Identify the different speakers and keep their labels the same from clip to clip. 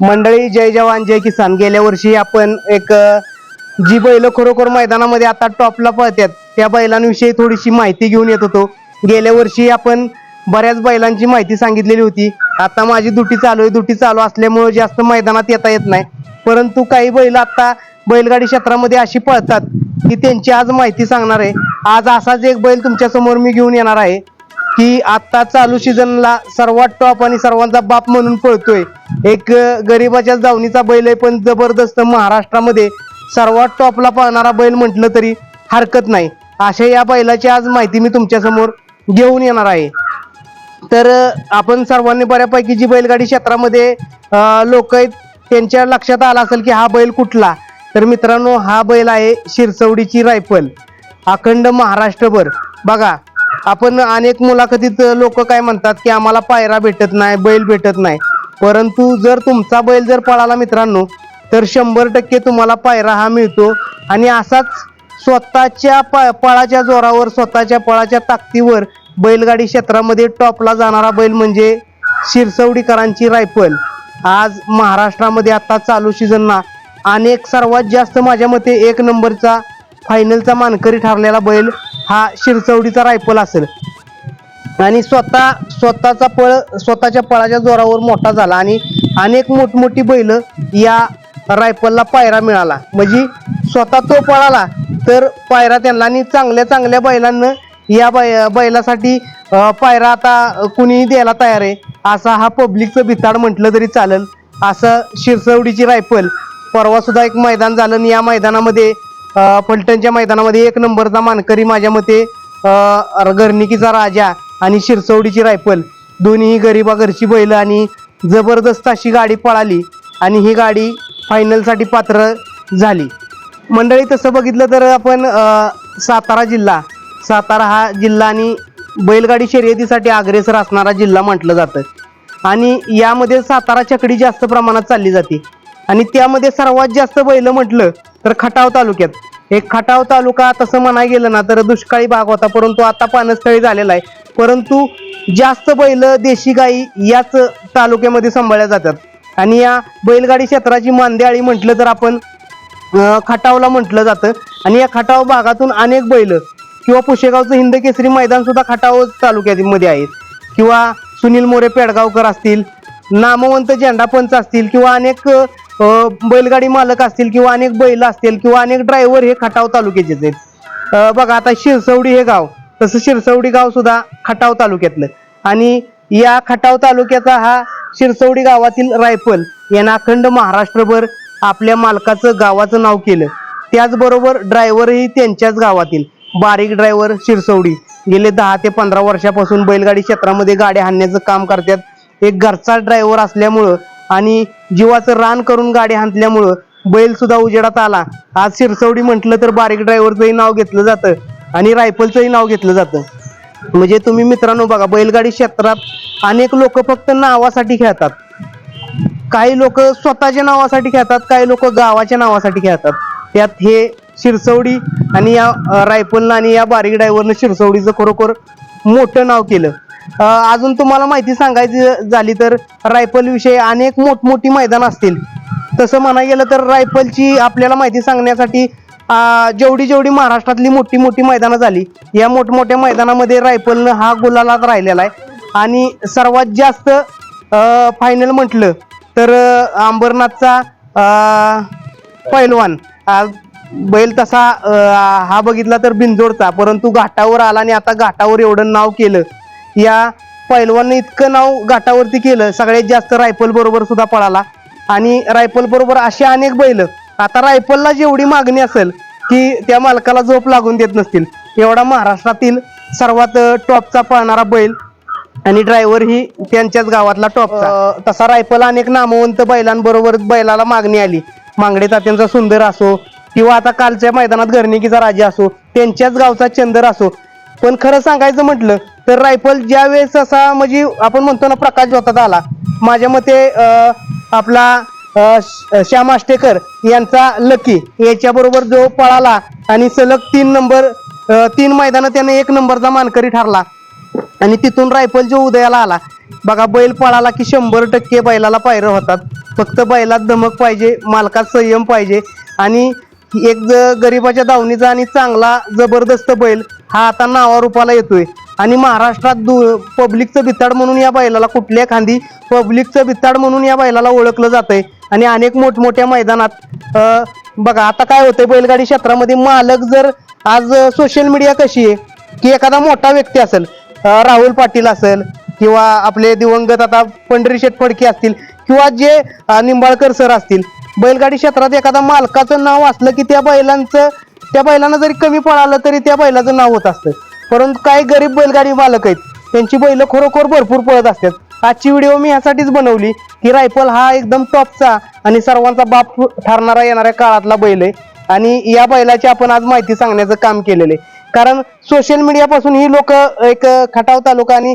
Speaker 1: मंडळी जय जवान जय किसान. गेल्या वर्षी आपण एक जी बैल खरोखर मैदानामध्ये आता टॉपला पळतात त्या बैलांविषयी थोडीशी माहिती घेऊन येत होतो. गेल्या वर्षी आपण बऱ्याच बैलांची माहिती सांगितलेली होती. आता माझी दुटी चालू आहे दुटी चालू असल्यामुळे जास्त मैदानात येता येत नाही. परंतु काही बैल आता बैलगाडी क्षेत्रामध्ये अशी पळतात की त्यांची आज माहिती सांगणार आहे. आज असाच एक बैल तुमच्यासमोर मी घेऊन येणार आहे. की आता चालू सीझनला सर्वात टॉप आणि सर्वांचा बाप म्हणून पळतोय. एक गरिबाच्या जावणीचा बैल आहे पण जबरदस्त महाराष्ट्रामध्ये सर्वात टॉपला पाहणारा बैल म्हटलं तरी हरकत नाही. अशा या बैलाची आज माहिती मी तुमच्यासमोर घेऊन येणार आहे. तर आपण सर्वांनी बऱ्यापैकी जी बैलगाडी क्षेत्रामध्ये लोक आहेत त्यांच्या लक्षात आला असेल की हा बैल कुठला? तर मित्रांनो हा बैल आहे शिरसवडीची रायफल. अखंड महाराष्ट्रभर. बघा आपण अनेक मुलाखतीत लोक काय म्हणतात की आम्हाला पायरा भेटत नाही बैल भेटत नाही. परंतु जर तुमचा बैल जर पळाला मित्रांनो तर शंभर टक्के तुम्हाला पायरा हा मिळतो. आणि असाच स्वतःच्या प- पळाच्या जोरावर स्वतःच्या पळाच्या ताकदीवर बैलगाडी क्षेत्रामध्ये टॉपला जाणारा बैल म्हणजे शिरसवडीकरांची रायफल. आज महाराष्ट्रामध्ये आता चालू सीझनला अनेक सर्वात जास्त माझ्या मते एक नंबरचा फायनलचा मानकरी ठरलेला बैल हा शिरचवडीचा रायफल असेल. आणि स्वतः स्वतःचा पळ स्वतःच्या पळाच्या जोरावर मोठा झाला आणि अनेक मोठमोठी बैल या रायफलला पायरा मिळाला. म्हणजे स्वतः तो पळाला तर पायरा त्यांना आणि चांगल्या चांगल्या बैलांना या बै बैलासाठी पायरा आता कुणीही द्यायला तयार आहे. असा हा पब्लिकचं भिताड म्हटलं तरी चालेल. असं शिरसवडीची रायफल परवा सुद्धा एक मैदान झालं आणि या मैदानामध्ये फलटणच्या मैदानामध्ये एक नंबरचा मानकरी माझ्या मते घरणिकीचा राजा आणि शिरसवडीची रायफल. दोन्ही गरिबा घरची बैल आणि जबरदस्त अशी गाडी पळाली आणि ही गाडी फायनलसाठी पात्र झाली. मंडळी तसं बघितलं तर आपण सातारा जिल्हा सातारा हा जिल्हा आणि बैलगाडी शर्यतीसाठी अग्रेसर असणारा जिल्हा म्हटलं जातं. आणि यामध्ये सातारा चकडी जास्त प्रमाणात चालली जाते. आणि त्यामध्ये सर्वात जास्त बैल म्हटलं तर खटाव तालुक्यात. एक खटाव तालुका तसं म्हणाय गेलं ना तर दुष्काळी भाग होता परंतु आता पानस्थळी झालेला आहे. परंतु जास्त बैल देशी गाई याच तालुक्यामध्ये सांभाळल्या जातात. आणि या बैलगाडी क्षेत्राची मांद्याळी म्हटलं तर आपण खटावला म्हटलं जातं. आणि या खटाव भागातून अनेक बैल किंवा पुशेगावचं हिंद केसरी मैदान सुद्धा खटाव तालुक्यामध्ये आहेत. किंवा सुनील मोरे पेडगावकर असतील नामवंत झेंडापंच असतील किंवा अनेक बैलगाडी मालक असतील किंवा अनेक बैल असतील किंवा अनेक ड्रायव्हर हे खटाव तालुक्याचेच आहेत. बघा आता शिरसवडी हे गाव तसं शिरसवडी गाव सुद्धा खटाव तालुक्यातलं. आणि या खटाव तालुक्याचा हा शिरसवडी गावातील रायफल यानं अखंड महाराष्ट्रभर आपल्या मालकाचं गावाचं नाव केलं. त्याचबरोबर ड्रायव्हरही त्यांच्याच गावातील. बारीक ड्रायव्हर शिरसवडी. गेले दहा ते पंधरा वर्षापासून बैलगाडी क्षेत्रामध्ये गाड्या हाणण्याचं काम करतात. एक घरचा ड्रायव्हर असल्यामुळं आणि जीवाचं रान करून गाडी हांतल्यामुळं बैल सुद्धा उजेडात आला. आज शिरसवडी म्हटलं तर बारीक ड्रायव्हरचंही नाव घेतलं जातं आणि रायफलचंही नाव घेतलं जातं. म्हणजे तुम्ही मित्रांनो बघा बैलगाडी क्षेत्रात अनेक लोक फक्त नावासाठी खेळतात. काही लोक स्वतःच्या नावासाठी खेळतात काही लोक गावाच्या नावासाठी खेळतात. त्यात हे शिरसवडी आणि या रायफलनं आणि या बारीक ड्रायव्हरनं शिरसवडीचं खरोखर मोठं नाव केलं. अजून तुम्हाला माहिती सांगायची झाली तर रायफल विषयी अनेक मोठमोठी मैदान असतील. तसं म्हणा गेलं तर रायफलची आपल्याला माहिती सांगण्यासाठी जेवढी जेवढी महाराष्ट्रातली मोठी मोठी मैदानं झाली या मोठमोठ्या मैदानामध्ये रायफलनं हा गुलालात राहिलेला आहे. आणि सर्वात जास्त फायनल म्हटलं तर अंबरनाथचा पैलवान. बैल तसा हा बघितला तर बिंजोडचा परंतु घाटावर आला आणि आता घाटावर एवढं नाव केलं या पैलवानने इतकं नाव घाटावरती केलं. सगळ्यात जास्त रायफल बरोबर सुद्धा पळाला. आणि रायफल बरोबर असे अनेक बैल. आता रायफलला जेवढी मागणी असेल की त्या मालकाला झोप लागून देत नसतील. एवढा महाराष्ट्रातील सर्वात टॉपचा पळणारा बैल आणि ड्रायव्हर ही त्यांच्याच गावातला टॉपचा. तसा रायफल अनेक नामवंत बैलांबरोबर बैलाला मागणी आली. मांगडे तात्यांचा सुंदर असो किंवा आता कालच्या मैदानात घरणिकीचा राजा असो त्यांच्याच गावचा चंदर असो. पण खरं सांगायचं म्हटलं तर रायफल ज्या वेळेस असा म्हणजे आपण म्हणतो ना प्रकाश जोतात आला माझ्या मते आपला श- श्याम आष्टेकर यांचा लकी याच्याबरोबर जो पळाला आणि सलग तीन नंबर तीन मैदानं त्याने एक नंबरचा मानकरी ठरला. आणि तिथून रायफल जो उदयाला आला बघा बैल पळाला की शंभर टक्के बैलाला पायरं होतात. फक्त बैलात धमक पाहिजे मालकात संयम पाहिजे. आणि एक ज- गरिबाच्या दावणीचा आणि चांगला जबरदस्त बैल हा आता नावारूपाला येतोय. आणि महाराष्ट्रात दु पब्लिकचं बिताड म्हणून या बैलाला कुठल्या खांदी पब्लिकचं बिताड म्हणून या बैलाला ओळखलं जातंय. आणि अनेक मोठमोठ्या मैदानात बघा आता काय होतंय बैलगाडी क्षेत्रामध्ये मालक जर आज सोशल मीडिया कशी आहे की एखादा मोठा व्यक्ती असेल राहुल पाटील असेल किंवा आपले दिवंगत आता पंढरी शेठ फडके असतील किंवा जे निंबाळकर सर असतील बैलगाडी क्षेत्रात एखादा मालकाचं नाव असलं की त्या बैलांचं त्या बैलांना जरी कमी पळालं तरी त्या बैलाचं नाव होत असतं. परंतु काही गरीब बैलगाडी मालक आहेत. त्यांची बैल खरोखर भरपूर पळत असतात. आजची व्हिडिओ मी यासाठीच बनवली की रायफल हा एकदम टॉपचा आणि सर्वांचा बाप ठरणारा येणाऱ्या काळातला बैल आहे. आणि या बैलाची आपण आज माहिती सांगण्याचं काम केलेलं आहे. कारण सोशल मीडियापासून ही लोक एक खटाव तालुका आणि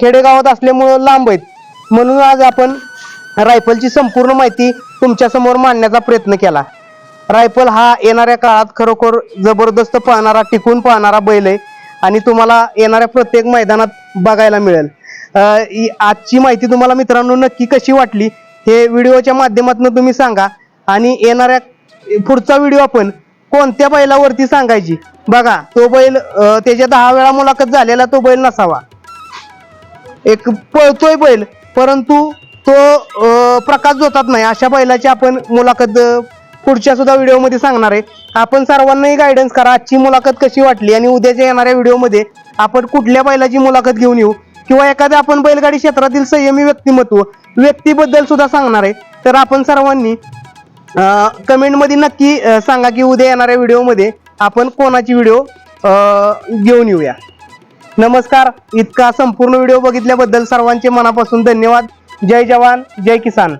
Speaker 1: खेडेगावात असल्यामुळं लांब आहेत. म्हणून आज आपण रायफलची संपूर्ण माहिती तुमच्यासमोर मांडण्याचा प्रयत्न केला. रायफल हा येणाऱ्या काळात खरोखर जबरदस्त पाहणारा टिकून पाहणारा बैल आहे. आणि तुम्हाला येणाऱ्या प्रत्येक मैदानात बघायला मिळेल. आजची माहिती तुम्हाला मित्रांनो नक्की कशी वाटली हे व्हिडिओच्या माध्यमातून तुम्ही सांगा. आणि येणाऱ्या पुढचा व्हिडिओ आपण कोणत्या बैलावरती सांगायची? बघा तो बैल त्याच्या दहा वेळा मुलाखत झालेला तो बैल नसावा. एक पळतोय बैल परंतु तो प्रकाश जोतात नाही. अशा बैलाची आपण मुलाखत पुढच्या सुद्धा व्हिडिओमध्ये सांगणार आहे. आपण सर्वांनाही गायडन्स करा. आजची मुलाखत कशी वाटली आणि उद्याच्या येणाऱ्या व्हिडिओमध्ये आपण कुठल्या बैलाची मुलाखत घेऊन येऊ? किंवा एखाद्या आपण बैलगाडी क्षेत्रातील संयमी व्यक्तिमत्व व्यक्तीबद्दल सुद्धा सांगणार आहे. तर आपण सर्वांनी कमेंटमध्ये नक्की सांगा की उद्या येणाऱ्या व्हिडिओमध्ये आपण कोणाची व्हिडिओ घेऊन येऊया. नमस्कार. इतका संपूर्ण व्हिडिओ बघितल्याबद्दल सर्वांचे मनापासून धन्यवाद. जय जवान जय किसान.